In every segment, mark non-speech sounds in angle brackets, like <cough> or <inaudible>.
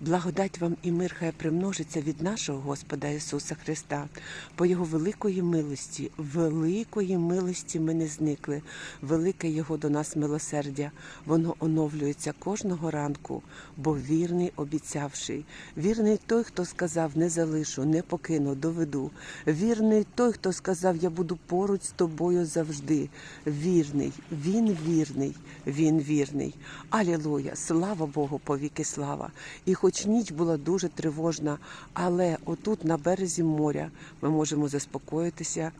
Благодать вам і мир хай примножиться від нашого Господа Ісуса Христа. По Його великої милості, великої милості ми не зникли. Велике Його до нас милосердя. Воно оновлюється кожного ранку, бо вірний обіцявший. Вірний той, хто сказав, не залишу, не покину, доведу. Вірний той, хто сказав, я буду поруч з тобою завжди. Вірний, він вірний, він вірний. Алілуя! Слава Богу, повіки слава! І хоч ніч була дуже тривожна, але отут на березі моря ми можемо заспокоїтися,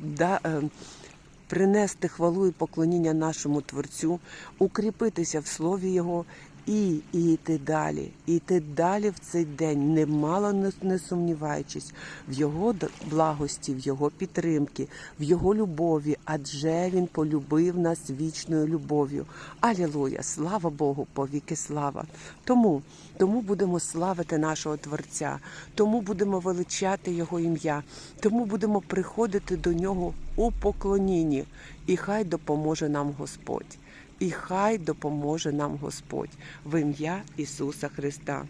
да, е, принести хвалу і поклоніння нашому Творцю, укріпитися в слові Його. І, йти далі, і йти далі в цей день, немало не, не сумніваючись в його благості, в його підтримки, в його любові, адже він полюбив нас вічною любов'ю. Алілуя! Слава Богу, повіки слава! Тому, тому будемо славити нашого Творця, тому будемо величати Його ім'я, тому будемо приходити до нього у поклонінні, і хай допоможе нам Господь. І хай допоможе нам Господь в ім'я Ісуса Христа.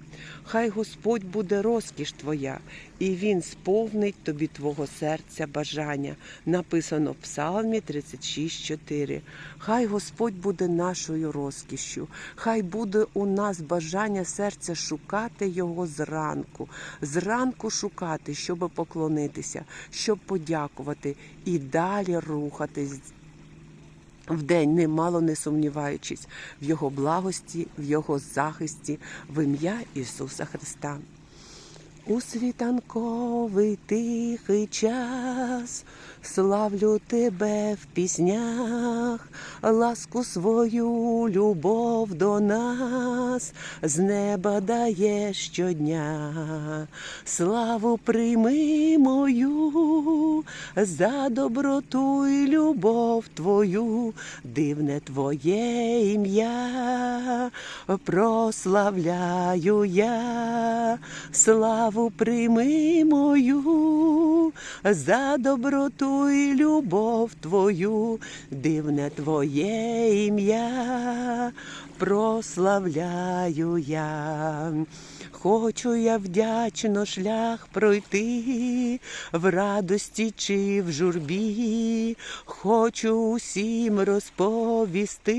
Хай Господь буде розкіш Твоя, і Він сповнить тобі Твого серця бажання. Написано в Псалмі 36,4. Хай Господь буде нашою розкішшю, хай буде у нас бажання серця шукати Його зранку, зранку шукати, щоб поклонитися, щоб подякувати і далі рухатись в день, немало не сумніваючись в Його благості, в Його захисті, в ім'я Ісуса Христа. У світанковий тихий час славлю тебе в піснях, ласку свою любов до нас з неба дає щодня. Славу прийми мою за доброту і любов твою, дивне твоє ім'я, прославляю я, славу прийми мою за доброту і любов твою, дивне твоє ім'я, прославляю я. Хочу я вдячно шлях пройти в радості чи в журбі, хочу усім розповісти,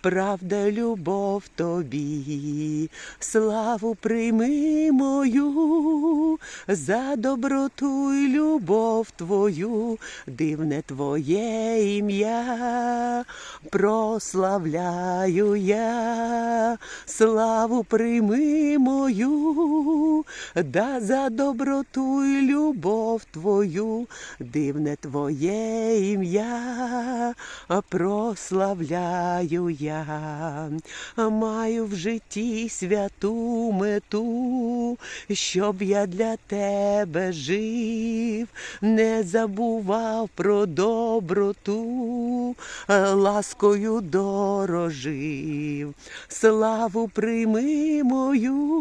правда, любов тобі, славу прийми мою за доброту й любов твою, дивне твоє ім'я, прославляю я, славу прийми мою, да за доброту й любов твою, дивне твоє ім'я, прославляю я, маю в житті святу мету, щоб я для тебе жив, не забував про доброту, ласкою дорожив, славу прийми мою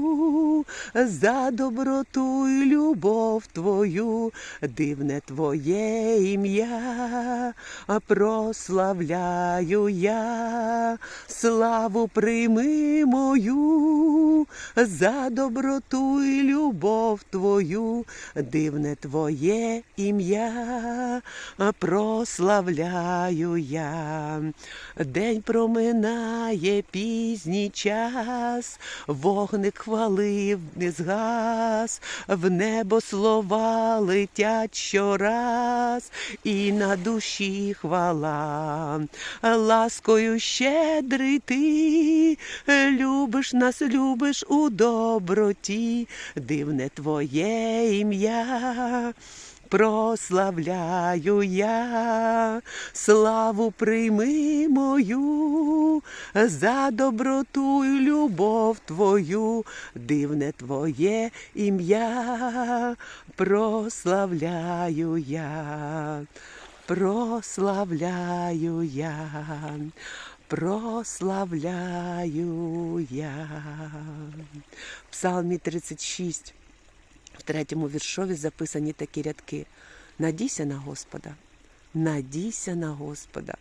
за доброту й любов твою, дивне твоє ім'я, прославляю я, славу прийми мою за доброту й любов твою, дивне твоє ім'я, прославляю я. День проминає пізній час, вогник хвалив не згас, в небо слова летять щораз, і на душі хвала, ласкою щедрий ти, любиш нас, любиш у доброті, дивне твоє ім'я. Прославляю я, славу прийми мою за доброту й любов твою, дивне твоє ім'я, прославляю я, прославляю я, прославляю я. В Псалмі 36 в третьому віршові записані такі рядки: Надійся на Господа, надійся на Господа,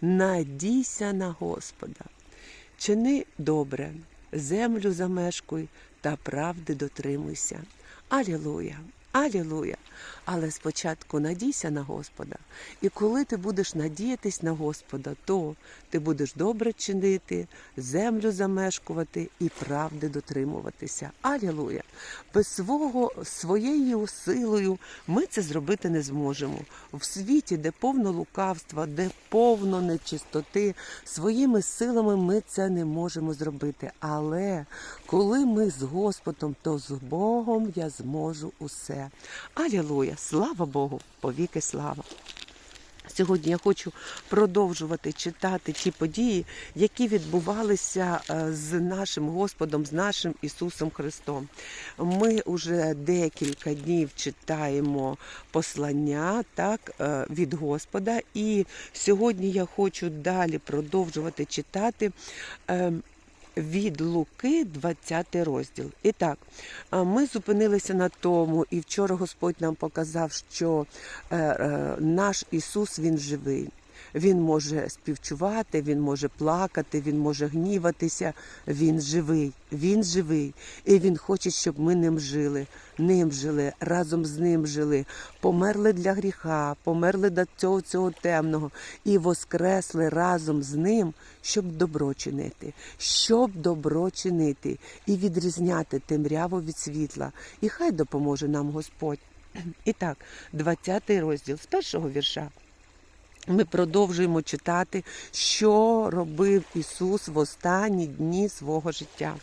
надійся на Господа. Чини добре, землю замешкуй та правди дотримуйся. Алілуя! Алілуя! Але спочатку надійся на Господа. І коли ти будеш надіятись на Господа, то ти будеш добре чинити, землю замешкувати і правди дотримуватися. Алілуя! Без свого своєю силою ми це зробити не зможемо. В світі, де повно лукавства, де повно нечистоти, своїми силами ми це не можемо зробити. Але коли ми з Господом, то з Богом я зможу усе. Алілуя! Слава Богу! Повіки слава! Сьогодні я хочу продовжувати читати ті події, які відбувалися е, з нашим Господом, з нашим Ісусом Христом. Ми вже декілька днів читаємо послання так, е, від Господа, і сьогодні я хочу далі продовжувати читати. Від Луки, 20 розділ. І так, ми зупинилися на тому, і вчора Господь нам показав, що е, е, наш Ісус Він живий. Він може співчувати, він може плакати, він може гніватися. Він живий, він живий, і він хоче, щоб ми ним жили, ним жили, разом з ним жили, померли для гріха, померли до цього цього темного і воскресли разом з ним, щоб добро чинити, щоб добро чинити і відрізняти темряву від світла. І хай допоможе нам Господь. <clears throat> І так, 20 розділ з першого вірша. Ми продовжуємо читати, що робив Ісус в останні дні свого життя.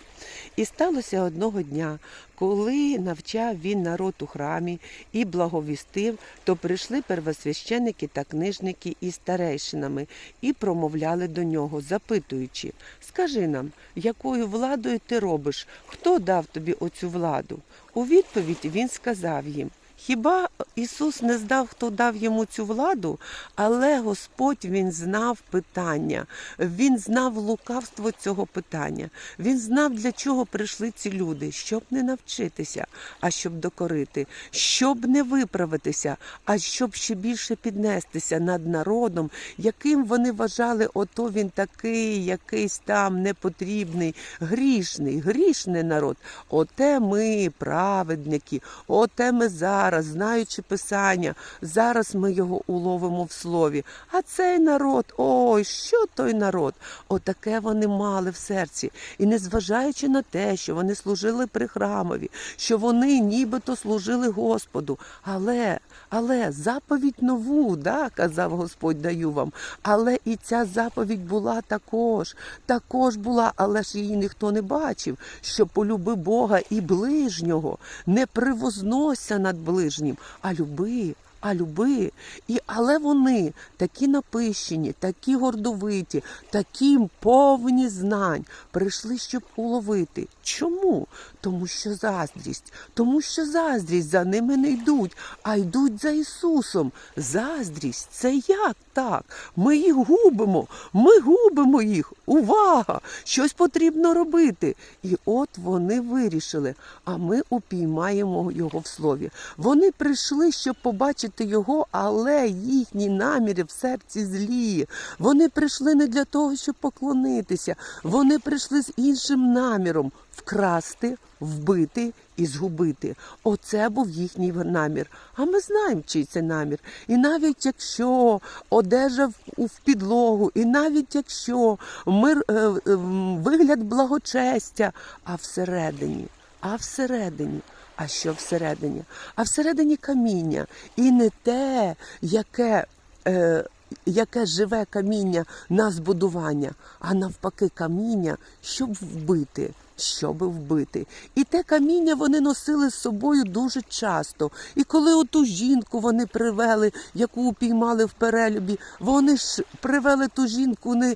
І сталося одного дня, коли навчав він народ у храмі і благовістив, то прийшли первосвященники та книжники із старейшинами і промовляли до нього, запитуючи: Скажи нам, якою владою ти робиш? Хто дав тобі оцю владу? У відповідь він сказав їм. Хіба Ісус не здав, хто дав йому цю владу, але Господь він знав питання, він знав лукавство цього питання. Він знав, для чого прийшли ці люди, щоб не навчитися, а щоб докорити, щоб не виправитися, а щоб ще більше піднестися над народом, яким вони вважали, ото він такий, якийсь там непотрібний, грішний, грішний народ. Оте ми праведники, оте ми зараз, знаючи Писання, зараз ми його уловимо в слові. А цей народ, ой, що той народ? Отаке вони мали в серці. І незважаючи на те, що вони служили при храмові, що вони нібито служили Господу. Але, але заповідь нову, да, казав Господь, даю вам. Але і ця заповідь була також, також була, але ж її ніхто не бачив, що полюби Бога і ближнього, не привознося над ближнім, а люби. А люби, і але вони такі напищені, такі гордовиті, такі повні знань прийшли, щоб уловити. Чому? Тому що заздрість, тому що заздрість за ними не йдуть, а йдуть за Ісусом. Заздрість це як так? Ми їх губимо, ми губимо їх. Увага! Щось потрібно робити. І от вони вирішили, а ми упіймаємо його в слові. Вони прийшли, щоб побачити його, але їхні наміри в серці злі. Вони прийшли не для того, щоб поклонитися. Вони прийшли з іншим наміром вкрасти, вбити і згубити. Оце був їхній намір. А ми знаємо, чий це намір. І навіть якщо одежа в, підлогу, і навіть якщо мир, е, е, вигляд благочестя, а всередині, а всередині. А що всередині? А всередині каміння. І не те, яке. Е, яке живе каміння на збудування, а навпаки, каміння, щоб вбити, щоб вбити. І те каміння вони носили з собою дуже часто. І коли оту жінку вони привели, яку упіймали в перелюбі, вони ж привели ту жінку не,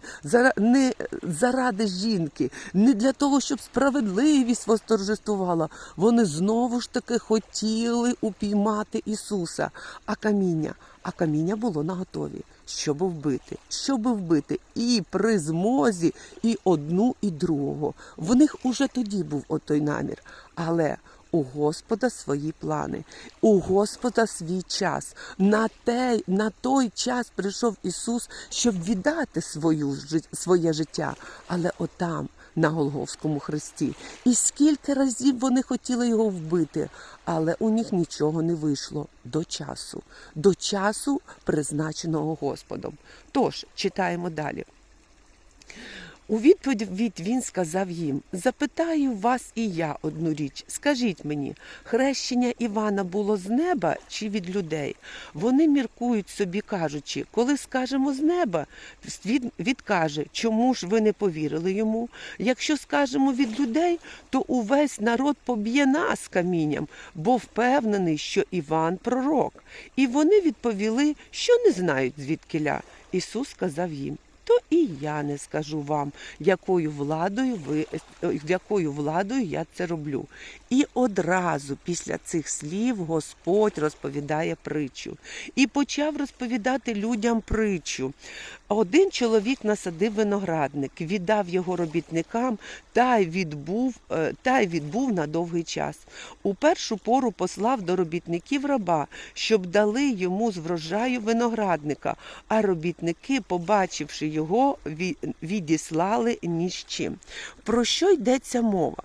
не заради жінки, не для того, щоб справедливість восторжествувала. Вони знову ж таки хотіли упіймати Ісуса. А каміння, а каміння було наготові, щоб вбити, щоб вбити і при змозі, і одну, і другого. В них уже тоді був отой намір. Але У Господа свої плани, у Господа свій час. На, те, на той час прийшов Ісус, щоб віддати свою, своє життя. Але отам, на Голговському хресті. І скільки разів вони хотіли його вбити, але у них нічого не вийшло до часу, до часу, призначеного Господом. Тож читаємо далі. У відповідь він сказав їм: Запитаю вас і я одну річ. Скажіть мені, хрещення Івана було з неба чи від людей? Вони міркують собі, кажучи, коли скажемо з неба, він відкаже, чому ж ви не повірили йому? Якщо скажемо від людей, то увесь народ поб'є нас камінням, бо впевнений, що Іван пророк. І вони відповіли, що не знають звідкиля. Ісус сказав їм то і я не скажу вам, якою владою ви якою владою я це роблю. І одразу після цих слів Господь розповідає притчу і почав розповідати людям притчу. Один чоловік насадив виноградник, віддав його робітникам та й відбув, е, та й відбув на довгий час. У першу пору послав до робітників раба, щоб дали йому з врожаю виноградника, а робітники, побачивши його, відіслали ні з чим. Про що йдеться мова?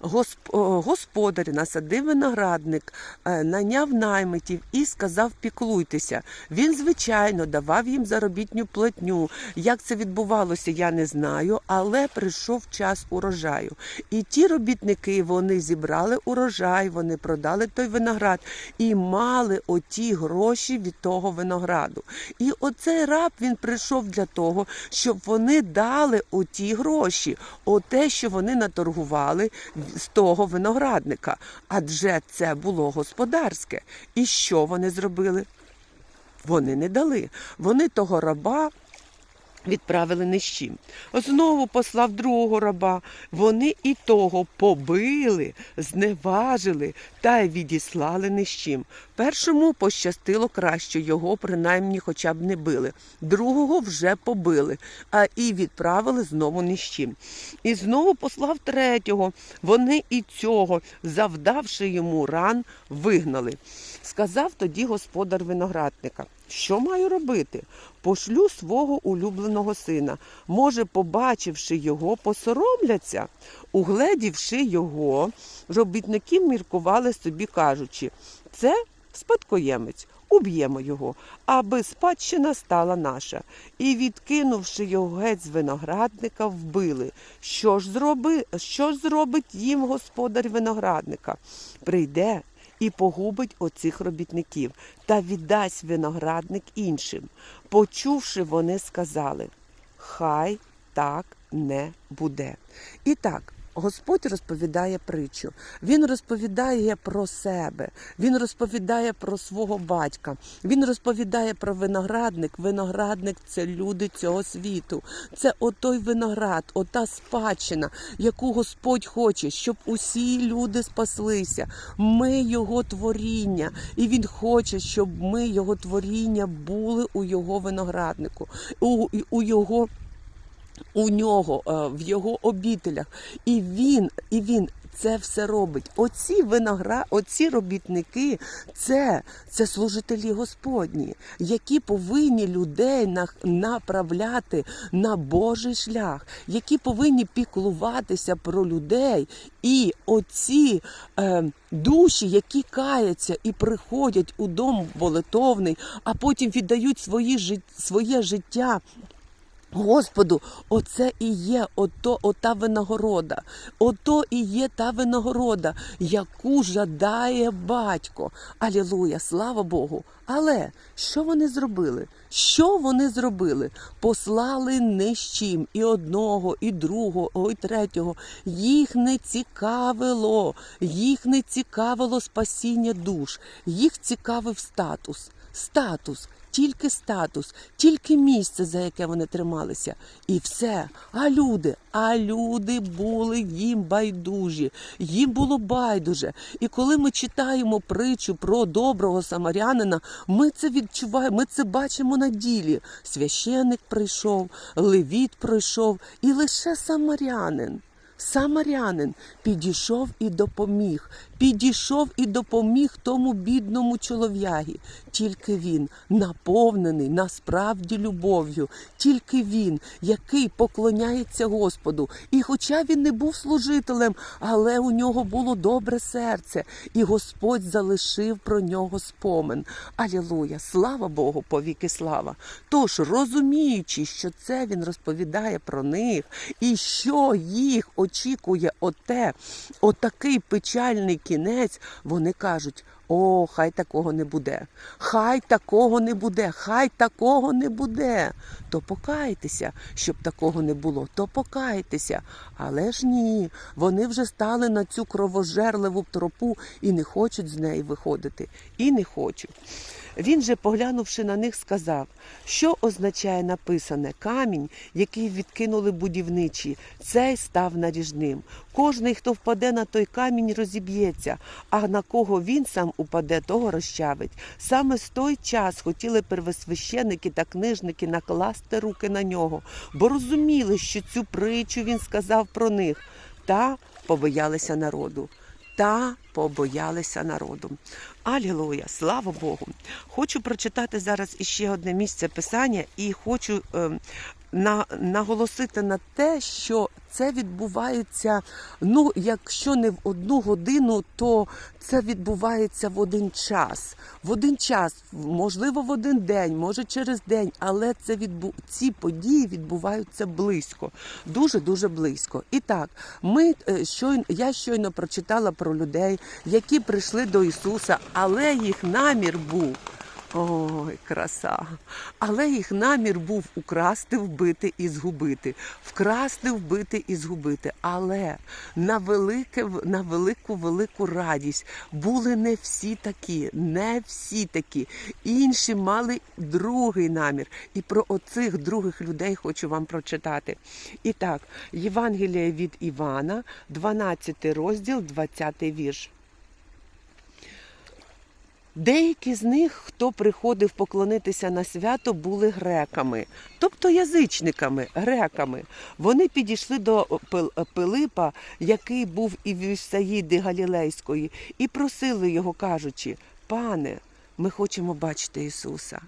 Госп- о, Господар насадив виноградник, е, наняв наймитів і сказав піклуйтеся. Він, звичайно, давав їм заробітню платню. Як це відбувалося, я не знаю, але прийшов час урожаю. І ті робітники вони зібрали урожай, вони продали той виноград і мали оті гроші від того винограду. І оцей раб він прийшов для того, щоб вони дали оті гроші, оте, що вони наторгували з того виноградника. Адже це було господарське. І що вони зробили? Вони не дали. Вони того раба відправили ні з чим. Знову послав другого раба. Вони і того побили, зневажили та й відіслали ні з чим. Першому пощастило краще, його принаймні хоча б не били. Другого вже побили, а і відправили знову ні з чим. І знову послав третього. Вони і цього, завдавши йому ран, вигнали. Сказав тоді господар виноградника. Що маю робити? Пошлю свого улюбленого сина. Може, побачивши його, посоромляться. Угледівши його, робітники міркували собі, кажучи, це спадкоємець, уб'ємо його, аби спадщина стала наша. І, відкинувши його геть з виноградника, вбили. Що ж, зроби, що ж зробить їм господар виноградника? Прийде і погубить оцих робітників та віддасть виноградник іншим. Почувши, вони сказали: Хай так не буде. І так. Господь розповідає притчу. Він розповідає про себе, він розповідає про свого батька, він розповідає про виноградник. Виноградник це люди цього світу. Це отой виноград, ота спадщина, яку Господь хоче, щоб усі люди спаслися. Ми його творіння, і він хоче, щоб ми його творіння були у його винограднику, у, у його у нього, е, в його обітелях. І він, і він це все робить. Оці виногра, оці робітники, це, це служителі Господні, які повинні людей на- направляти на Божий шлях, які повинні піклуватися про людей. І оці е, душі, які каяться і приходять у дом молитовний, а потім віддають свої, своє життя Господу, оце і є ото, ота винагорода. Ото і є та винагорода, яку жадає батько. Алілуя, слава Богу. Але що вони зробили? Що вони зробили? Послали не з чим і одного, і другого, і третього. Їх не цікавило, їх не цікавило спасіння душ, їх цікавив статус. Статус тільки статус, тільки місце, за яке вони трималися, і все. А люди, а люди були їм байдужі, їм було байдуже. І коли ми читаємо притчу про доброго самарянина, ми це відчуваємо, ми це бачимо на ділі. Священник прийшов, левіт прийшов, і лише самарянин. Самарянин підійшов і допоміг, підійшов і допоміг тому бідному чолов'ягі. Тільки він наповнений насправді любов'ю, тільки він, який поклоняється Господу. І хоча він не був служителем, але у нього було добре серце, і Господь залишив про нього спомин. Алілуя! Слава Богу, повіки слава! Тож, розуміючи, що це він розповідає про них, і що їх очікує оте, отакий печальний кінець, вони кажуть. О, хай такого не буде. Хай такого не буде, хай такого не буде. То покайтеся, щоб такого не було, то покайтеся. Але ж ні, вони вже стали на цю кровожерливу тропу і не хочуть з неї виходити. І не хочуть. Він же, поглянувши на них, сказав, що означає написане камінь, який відкинули будівничі, цей став наріжним. Кожний, хто впаде на той камінь, розіб'ється, а на кого він сам упаде, того розчавить. Саме з той час хотіли первосвященники та книжники накласти руки на нього, бо розуміли, що цю притчу він сказав про них, та побоялися народу. Та побоялися народу. Алілуя, слава Богу. Хочу прочитати зараз іще одне місце писання і хочу е, на, наголосити на те, що це відбувається, ну, якщо не в одну годину, то це відбувається в один час. В один час, можливо, в один день, може через день, але це відбу... ці події відбуваються близько, дуже дуже близько. І так, ми е, щойно я щойно прочитала про людей, які прийшли до Ісуса, але їх намір був. Ой, краса. Але їх намір був украсти, вбити і згубити. Вкрасти, вбити і згубити. Але на велике, на велику велику радість були не всі такі, не всі такі. Інші мали другий намір. І про оцих других людей хочу вам прочитати. І так, Євангеліє від Івана, 12 розділ, 20 вірш. Деякі з них, хто приходив поклонитися на свято, були греками, тобто язичниками, греками. Вони підійшли до Пил- Пилипа, який був і в Вівсаїди Галілейської, і просили його, кажучи: Пане, ми хочемо бачити Ісуса.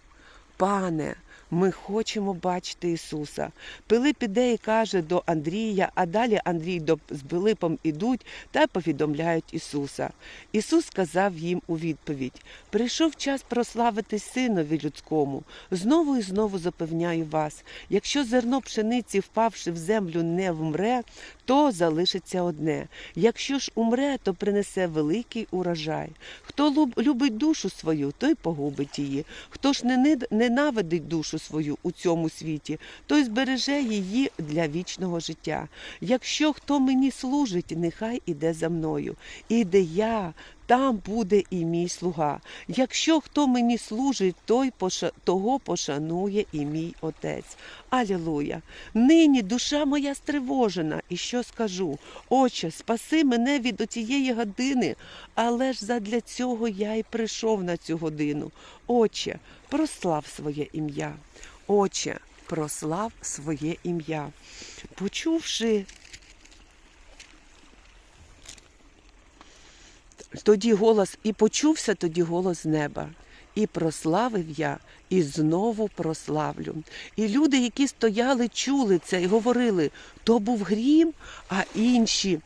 Пане, ми хочемо бачити Ісуса. Пилип іде і каже до Андрія, а далі Андрій з Пилипом ідуть та повідомляють Ісуса. Ісус сказав їм у відповідь: Прийшов час прославити Синові людському. Знову і знову запевняю вас: якщо зерно пшениці, впавши в землю, не вмре, то залишиться одне. Якщо ж умре, то принесе великий урожай. Хто любить душу свою, той погубить її. Хто ж ненавидить душу свою у цьому світі, той збереже її для вічного життя. Якщо хто мені служить, нехай іде за мною. І де я, там буде і мій слуга. Якщо хто мені служить, той поша... того пошанує і мій отець. Алілуя! Нині душа моя стривожена, і що скажу? Отче, спаси мене від отієї години, але ж задля цього я й прийшов на цю годину. Отче, прослав своє ім'я. Отче, прослав своє ім'я. Почувши тоді голос, і почувся тоді голос неба. І прославив я, і знову прославлю. І люди, які стояли, чули це і говорили, то був грім, а інші.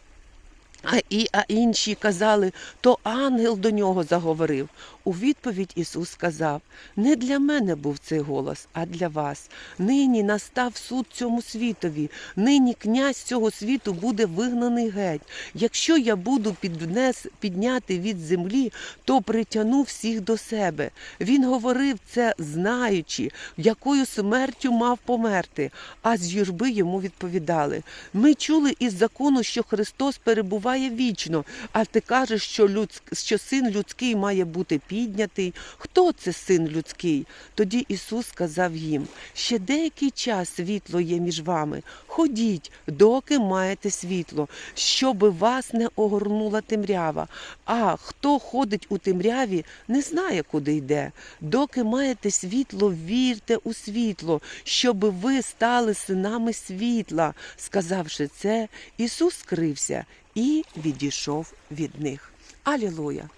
А, і, а інші казали, то ангел до нього заговорив. У відповідь Ісус сказав: Не для мене був цей голос, а для вас. Нині настав суд цьому світові. Нині князь цього світу буде вигнаний геть. Якщо я буду піднес, підняти від землі, то притягну всіх до себе. Він говорив це, знаючи, якою смертю мав померти. А з юрби йому відповідали: Ми чули із закону, що Христос перебуває вічно, а ти кажеш, що, людсь... що син людський має бути піднятий. Хто це син людський? Тоді Ісус сказав їм: ще деякий час світло є між вами. Ходіть, доки маєте світло, щоби вас не огорнула темрява. А хто ходить у темряві, не знає, куди йде. Доки маєте світло, вірте у світло, щоби ви стали синами світла. Сказавши це, Ісус скрився і відійшов від них. Алілуя!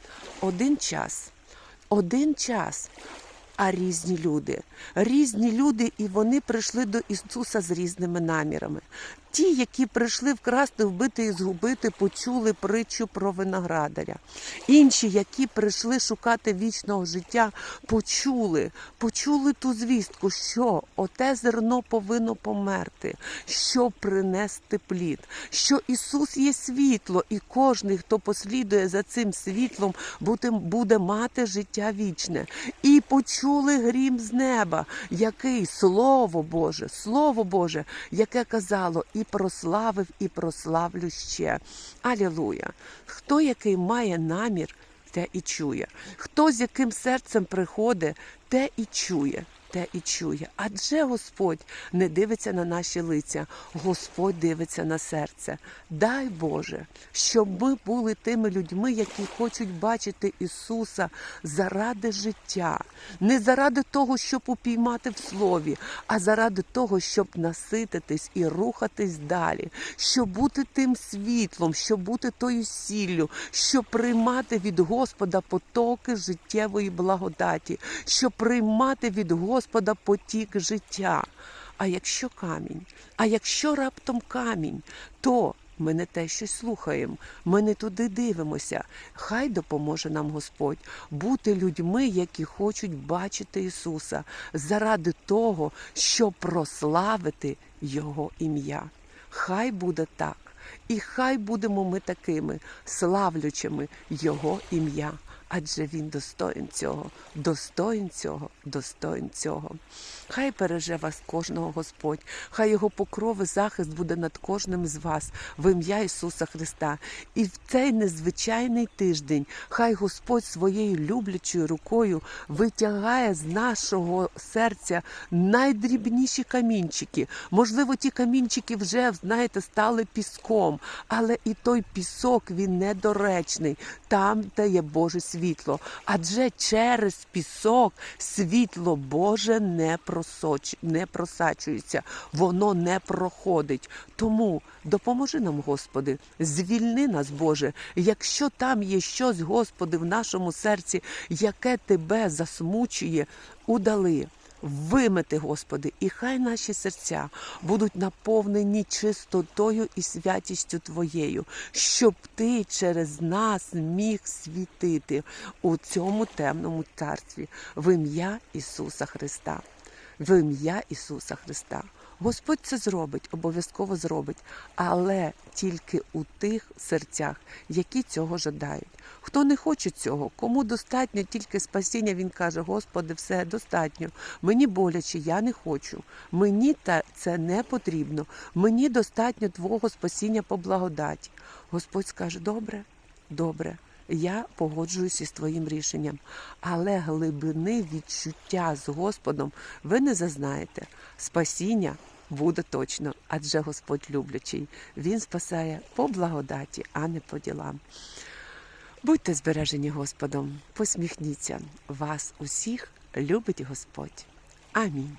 Один час, один час. А різні люди, різні люди, і вони прийшли до Ісуса з різними намірами. Ті, які прийшли вкрасти, вбити і згубити, почули притчу про виноградаря. Інші, які прийшли шукати вічного життя, почули, почули ту звістку, що оте зерно повинно померти, щоб принести плід, що Ісус є світло, і кожний, хто послідує за цим світлом, буде мати життя вічне. І почули грім з неба, який Слово Боже, Слово Боже, яке казало і прославив, і прославлю ще. Алілуя! Хто який має намір, те і чує. Хто з яким серцем приходить, те і чує. Те і чує, адже Господь не дивиться на наші лиця, Господь дивиться на серце. Дай Боже, щоб ми були тими людьми, які хочуть бачити Ісуса заради життя, не заради того, щоб упіймати в слові, а заради того, щоб насититись і рухатись далі, щоб бути тим світлом, щоб бути тою сіллю, щоб приймати від Господа потоки життєвої благодаті, щоб приймати від Господа потік життя. А якщо камінь, а якщо раптом камінь, то ми не те щось слухаємо, ми не туди дивимося. Хай допоможе нам Господь бути людьми, які хочуть бачити Ісуса заради того, щоб прославити Його ім'я. Хай буде так. І хай будемо ми такими славлячими Його ім'я. Адже він достоїн цього, достоїн цього, достоїн цього. Хай береже вас кожного Господь, хай його покров і захист буде над кожним з вас в ім'я Ісуса Христа. І в цей незвичайний тиждень хай Господь своєю люблячою рукою витягає з нашого серця найдрібніші камінчики. Можливо, ті камінчики вже, знаєте, стали піском, але і той пісок він недоречний, там, де є Боже світло. Адже через пісок світло Боже не, просоч... не просачується, воно не проходить. Тому допоможи нам, Господи, звільни нас, Боже, якщо там є щось, Господи, в нашому серці, яке тебе засмучує, удали. Вимети, Господи, і хай наші серця будуть наповнені чистотою і святістю Твоєю, щоб Ти через нас міг світити у цьому темному царстві в ім'я Ісуса Христа. В ім'я Ісуса Христа. Господь це зробить, обов'язково зробить, але тільки у тих серцях, які цього жадають. Хто не хоче цього, кому достатньо тільки спасіння, він каже: Господи, все достатньо. Мені боляче, я не хочу. Мені та це не потрібно. Мені достатньо Твого спасіння по благодаті. Господь скаже: добре, добре. Я погоджуюся з твоїм рішенням, але глибини відчуття з Господом ви не зазнаєте. Спасіння буде точно, адже Господь люблячий. Він спасає по благодаті, а не по ділам. Будьте збережені Господом, посміхніться. Вас усіх любить Господь. Амінь.